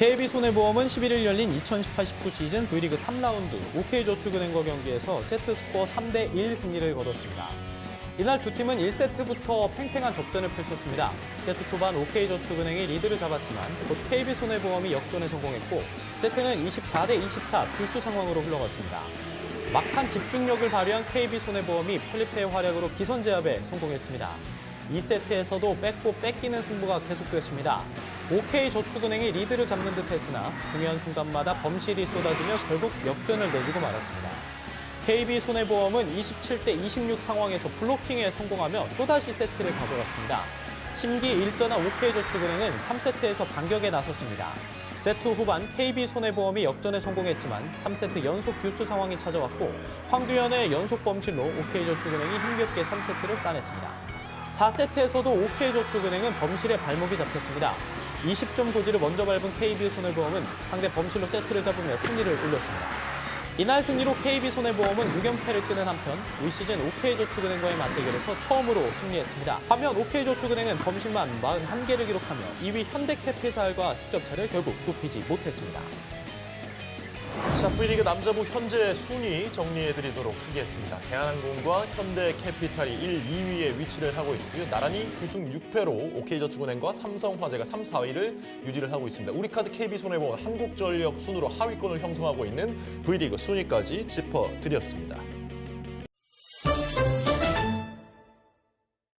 KB손해보험은 11일 열린 2018-19 시즌 V리그 3라운드 OK저축은행과 경기에서 세트 스코어 3대 1 승리를 거뒀습니다. 이날 두 팀은 1세트부터 팽팽한 접전을 펼쳤습니다. 세트 초반 OK저축은행이 리드를 잡았지만 곧 KB손해보험이 역전에 성공했고 세트는 24대 24 불수 상황으로 흘러갔습니다. 막판 집중력을 발휘한 KB손해보험이 펠리페의 활약으로 기선제압에 성공했습니다. 2세트에서도 뺏고 뺏기는 승부가 계속됐습니다. OK저축은행이 리드를 잡는 듯 했으나 중요한 순간마다 범실이 쏟아지며 결국 역전을 내주고 말았습니다. KB손해보험은 27대 26 상황에서 블로킹에 성공하며 또다시 세트를 가져갔습니다. 심기 일전한 OK저축은행은 3세트에서 반격에 나섰습니다. 세트 후반 KB손해보험이 역전에 성공했지만 3세트 연속 듀스 상황이 찾아왔고 황두현의 연속 범실로 OK저축은행이 힘겹게 3세트를 따냈습니다. 4세트에서도 OK저축은행은 범실에 발목이 잡혔습니다. 20점 고지를 먼저 밟은 KB손해보험은 상대 범실로 세트를 잡으며 승리를 올렸습니다. 이날 승리로 KB손해보험은 6연패를 끄는 한편 올 시즌 OK저축은행과의 맞대결에서 처음으로 승리했습니다. 반면 OK저축은행은 범실만 41개를 기록하며 2위 현대캐피탈과 승점차를 결국 좁히지 못했습니다. 자, V리그 남자부 현재 순위 정리해드리도록 하겠습니다. 대한항공과 현대캐피탈이 1, 2위에 위치를 하고 있고요. 나란히 9승 6패로 OK저축은행과 삼성화재가 3, 4위를 유지를 하고 있습니다. 우리카드 KB손해보험 한국전력 순으로 하위권을 형성하고 있는 V리그 순위까지 짚어드렸습니다.